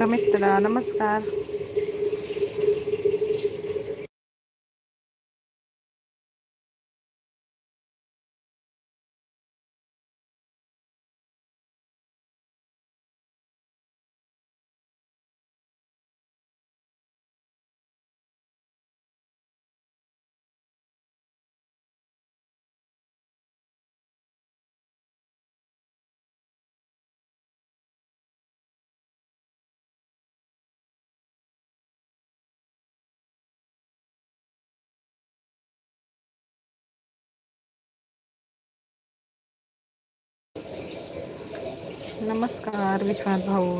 रमेश दादा नमस्कार. नमस्कार विश्वास भाऊ.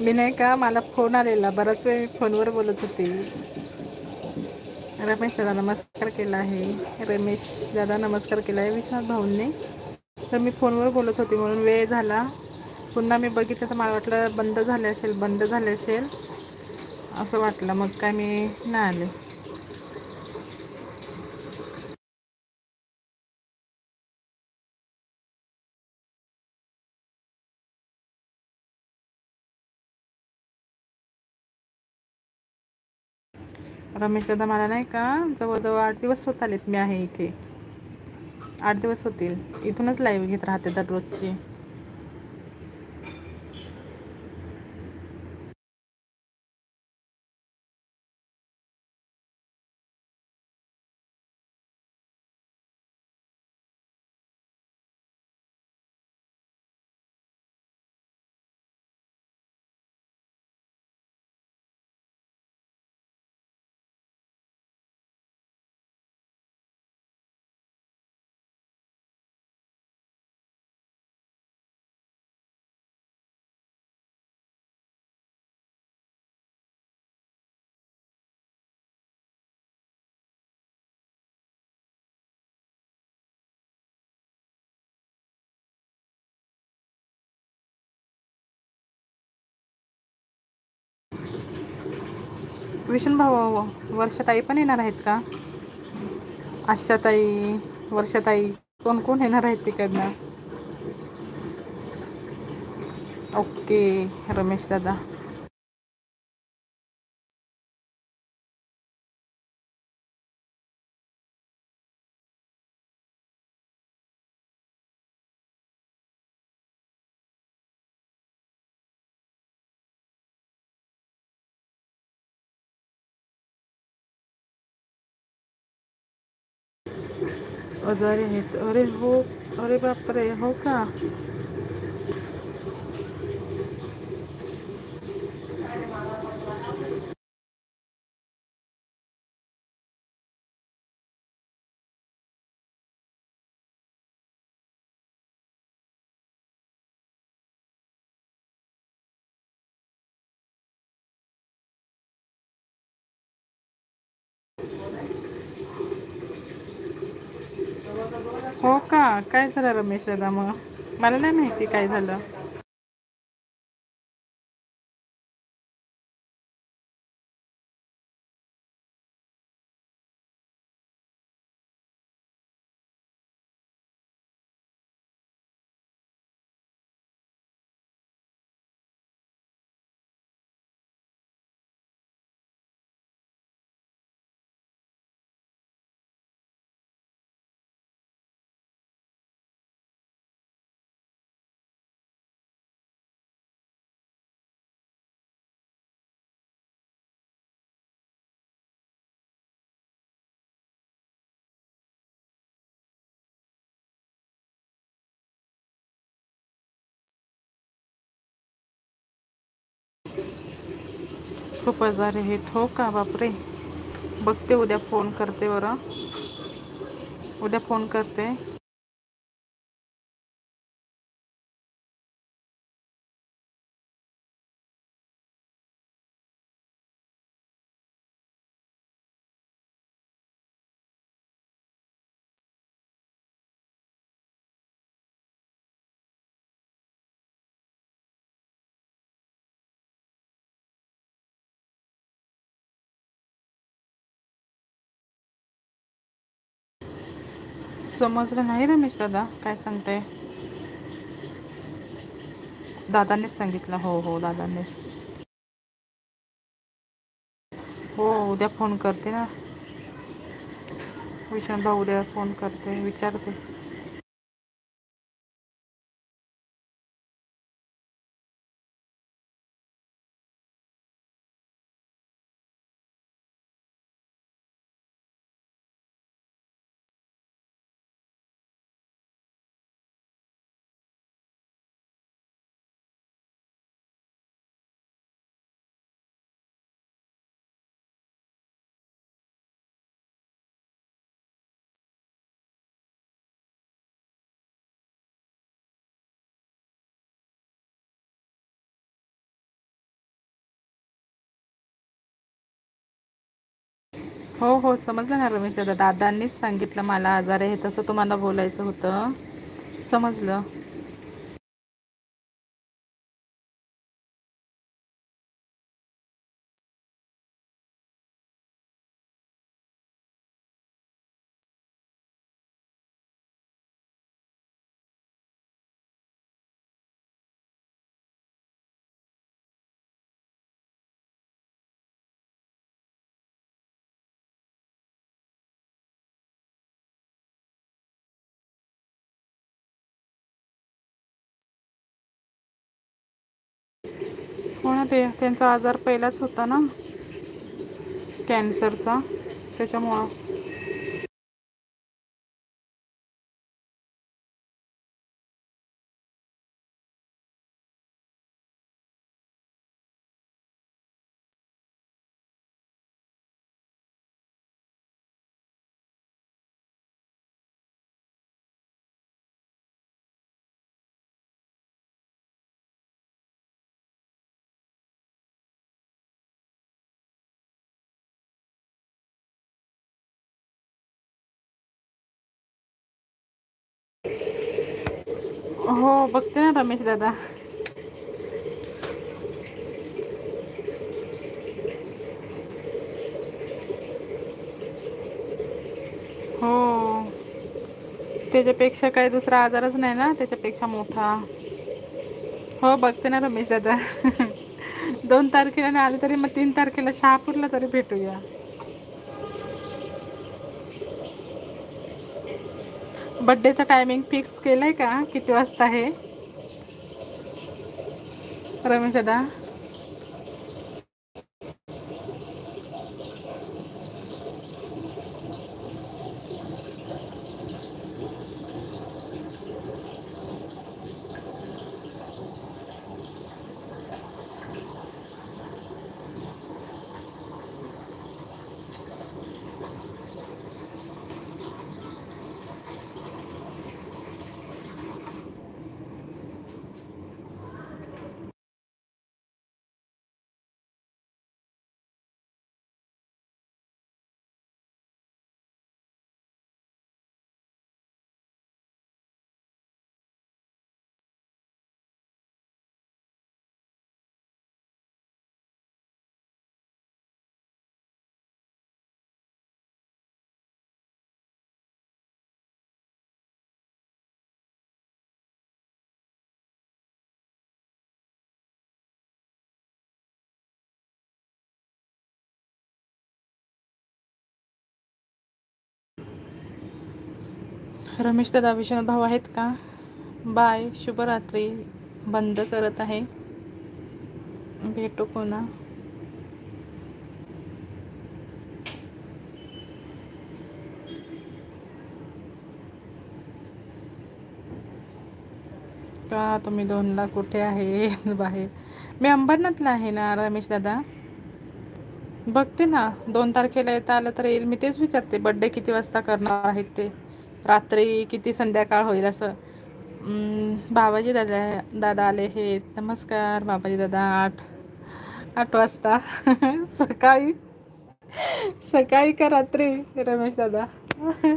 मी नाही का मला फोन आलेला. बराच वेळ मी फोनवर बोलत होते. रमेश दादा नमस्कार केला आहे. रमेश दादा नमस्कार केला आहे विश्वास भाऊंनी. तर मी फोनवर बोलत होते म्हणून वेळ झाला. पुन्हा मी बघितलं तर मला वाटलं बंद झाले असेल बंद झाले असेल. असं वाटलं. मग काय मी नाही आले. रमेश दादा मला नाही का जवळजवळ आठ दिवस होत आलेत मी आहे इथे. आठ दिवस होतील. इथूनच लाईव्ह घेत राहते दररोजची. विष्णू भाऊ वर्षाताई पण येणार आहेत का? आशाताई वर्षाताई कोण कोण येणार आहेत तिकडनं? ओके रमेश दादा. आजारी आहेत अरे हो अरे बापरे हो का हो का? काय झालं रमेश दादा मग? मला नाही माहिती काय झालं. खूप आजारी आहेत हो का बापरे बघते उद्या फोन करते बरं. उद्या फोन करते. समजलं नाही रमेश दादा. काय सांगते दादानेच सांगितलं. हो हो दादानेच. हो उद्या फोन करते ना. विशाल भाऊ उद्या फोन करते विचारते. हो हो समजलं ना रमेश दादा. दादांनीच सांगितलं मला आजार आहे तसं तुम्हाला बोलायचं होतं. समजलं. हो ना ते? त्यांचा आजार पहिलाच होता ना? कॅन्सरचा. त्याच्यामुळं. हो बघते ना रमेश दादा. हो. त्याच्यापेक्षा काही दुसरा आजारच नाही ना त्याच्यापेक्षा मोठा. हो बघते ना रमेश दादा. दोन तारखेला नाही आले तरी मग तीन तारखेला शहापूरला तरी भेटूया. बड्डेचं टायमिंग फिक्स केलं आहे का? किती वाजता आहे? रमेश दादा रमेश दादा विश्वनाथ भाऊ आहेत का? बाय शुभरात्री. बंद करत आहे. भेटू पुन्हा. का तुम्ही दोनला कुठे आहे? बाहेर. मी अंबरनाथला आहे ना रमेश दादा? बघते ना दोन तारखेला येता आलं तर येईल. मी तेच विचारते बड्डे किती वाजता करणार आहेत ते. रात्री किती संध्याकाळ होईल असं. बाबाजी दादा दादा आले हे. नमस्कार बाबाजी दादा. आठ आठ वाजता. सकाळी सकाळी का रात्री रमेश दादा?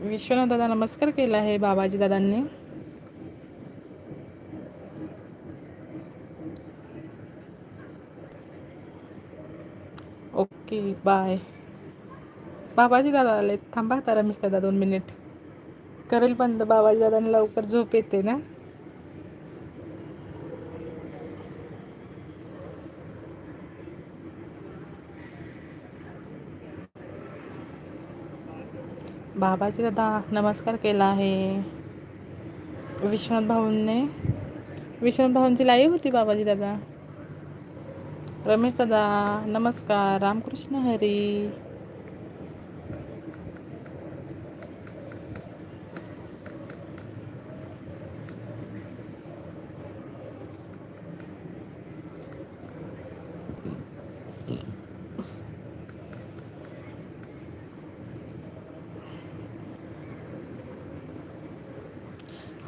विश्वनाथ दादा नमस्कार केला आहे बाबाजी दादांनी. ओके बाय बाबाजी दादा आले थांबा तारा मिस दादा दोन मिनिट करेल बंद बाबाजी दादाने लवकर झोप येते ना? बाबाजी दादा नमस्कार केला आहे. विश्वनाथ भाऊंनी. विश्वनाथ भाऊंची लाईव्ह होती बाबाजी दादा. रमेश दादा नमस्कार. रामकृष्ण हरी.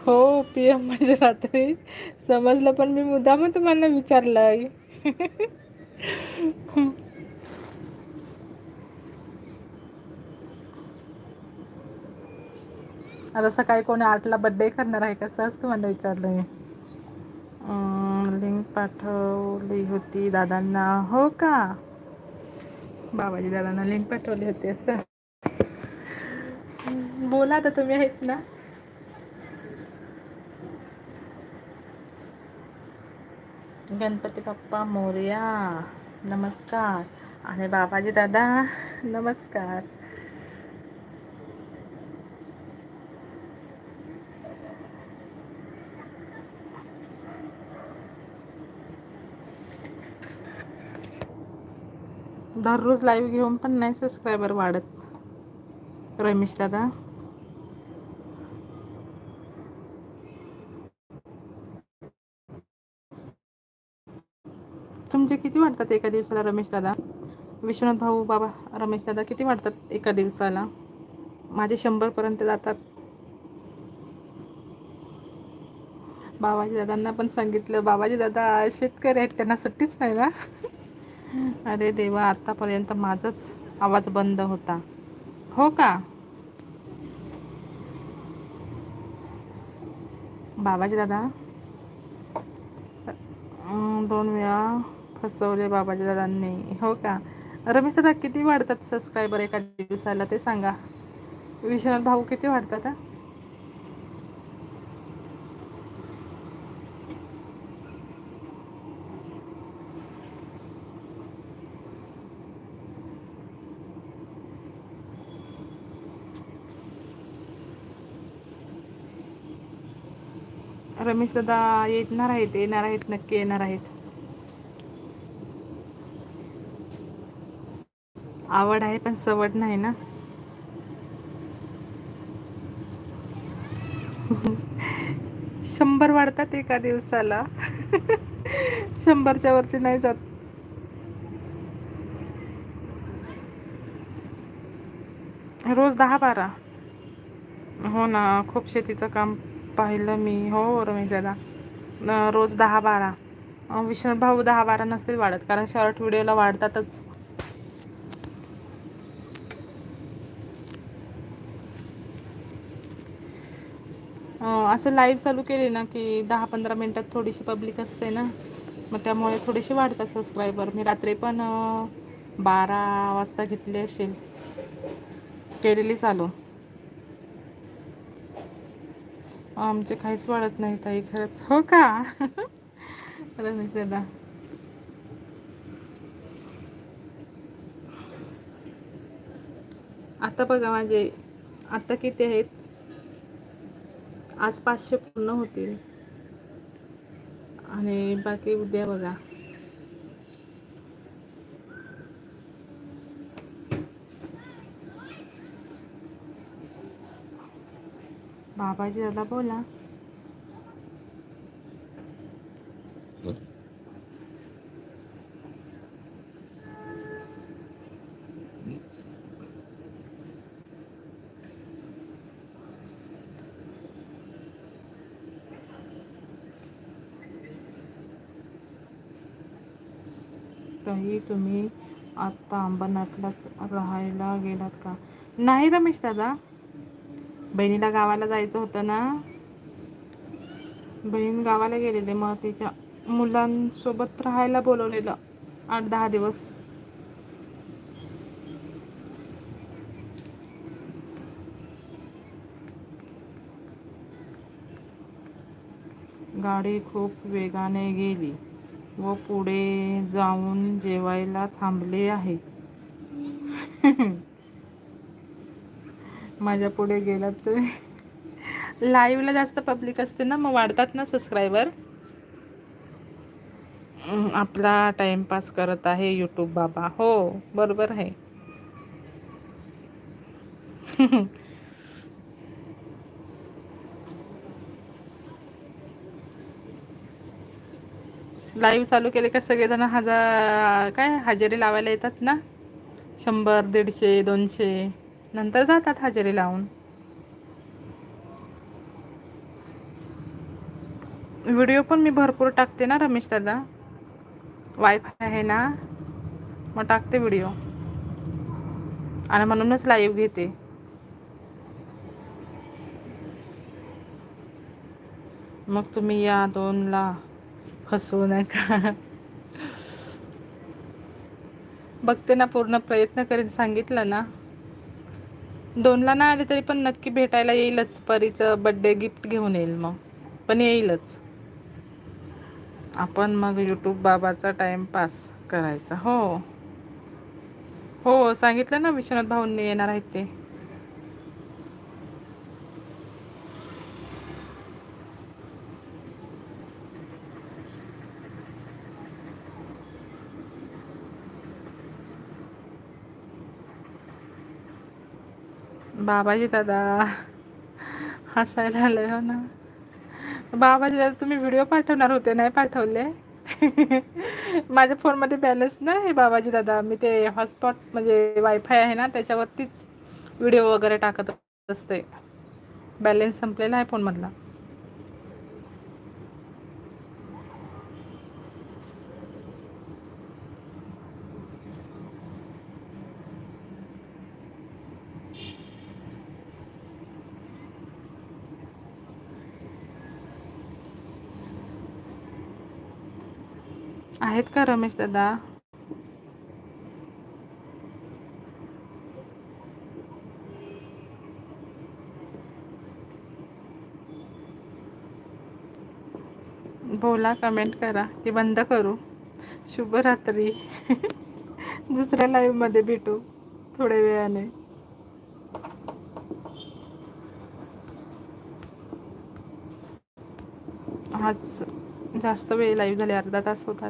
हो पी एम म्हणजे रात्री समजलं पण मी मुद्दाम तुम्हाला विचारलंय. आता सकाळी कोणी आठला बड्डे करणार आहे कसं असतं मला विचारलं मी. लिंक पाठवली होती दादांना. हो का? बाबाजी दादांना लिंक पाठवली होती असं. बोला आता तुम्ही आहेत ना. गणपती बाप्पा मोर्या. नमस्कार. आणि बाबाजी दादा नमस्कार. दररोज लाईव्ह घेऊन पण नाही सबस्क्रायबर वाढत. रमेश दादा. म्हणजे किती वाटतात एका दिवसाला रमेश दादा? विश्वनाथ भाऊ बाबा रमेश दादा किती वाटतात एका दिवसाला? माझे शंभरपर्यंत जातात. बाबाजी दादांना पण सांगितलं बाबाजी दादा शेतकरी आहेत त्यांना सुट्टीच नाही ना? अरे देवा आत्तापर्यंत माझाच आवाज बंद होता. हो का? बाबाजी दादा दोन वेळा फसवले बाबाजी दादांनी. हो का? रमेश दादा किती वाढतात सबस्क्रायबर एका दिवसाला ते सांगा. विश्वनाथ भाऊ किती वाढतात रमेश दादा येणार आहेत येणार आहेत नक्की येणार आहेत. आवड आहे पण सवड नाही ना. शंभर वाढतात एका दिवसाला. शंभरच्या वरती नाही जात. रोज दहा बारा. हो ना खूप शेतीचं काम पाहिलं मी. हो रमेश दादा रोज दहा बारा. विष्णू भाऊ दहा बारा नसतील वाढत कारण शॉर्ट व्हिडिओला वाढतातच. असं लाईव्ह चालू केले ना की दहा पंधरा मिनटात थोडीशी पब्लिक असते ना. मग त्यामुळे थोडेसे वाढतात सबस्क्रायबर मी रात्री पण बारा वाजता घेतली असेल. केलेली चालू. आमचे काहीच वाढत नाही ताई खरंच. हो का? रमेश दादा. आता बघा माझे आता किती आहेत? आज पाचशे पूर्ण होतील. आणि बाकी उद्या बघा. बाबाजी दादा बोला. की तुम्ही आत्ता अंबरनाथलाच राहायला गेलात का? नाही रमेश दादा. बहिणीला गावाला जायचं होतं ना? बहीण गावाला गेलेले मग तिच्या मुलांसोबत राहायला बोलवलेलं. आठ दहा दिवस. गाडी खूप वेगाने गेली. व पुढे जाऊन जेवायला थांबले आहे. माझ्या पुढे गेलात तुम्ही लाईव्हला जास्त पब्लिक असते ना मग वाढतात ना सबस्क्रायबर आपला टाइमपास करत आहे यूट्यूब बाबा. हो बरोबर आहे. लाईव्ह चालू केले का सगळेजण हजार काय हजेरी लावायला येतात ना? शंभर दीडशे दोनशे. नंतर जातात हजेरी लावून. व्हिडिओ पण मी भरपूर टाकते ना रमेश दादा? वायफाय आहे ना? मग टाकते व्हिडिओ. आणि म्हणूनच लाईव्ह घेते. मग तुम्ही या दोनला. फसवू नका. बघते ना पूर्ण प्रयत्न करेन सांगितलं ना. दोनला नाही आले तरी पण नक्की भेटायला येईलच. परीचं बड्डे गिफ्ट घेऊन येईल मग. पण येईलच. आपण मग यूट्यूब बाबाचा टाइमपास करायचा. हो. हो सांगितलं ना विश्वनाथ भाऊंनी येणार आहेत ते. बाबाजी दादा. हसायला आलं हो ना. बाबाजी दादा तुम्ही व्हिडिओ पाठवणार होते नाही पाठवले? माझ्या फोनमध्ये बॅलन्स नाही बाबाजी दादा. मी ते हॉटस्पॉट म्हणजे वायफाय आहे ना त्याच्यावरतीच व्हिडिओ वगैरे टाकत असते. बॅलन्स संपलेला आहे फोनमधला. आहेत का रमेश दादा? बोला कमेंट करा. की बंद करू. शुभरात्री. दुसऱ्या लाईव्हमध्ये भेटू. थोड्या वेळाने. आज जास्त वेळ लाईव्ह झाले अर्धा तास होत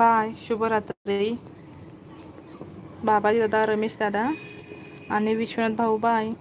बाय शुभरात्री. बाबाजी दादा रमेश दादा आणि विश्वनाथ भाऊ बाय.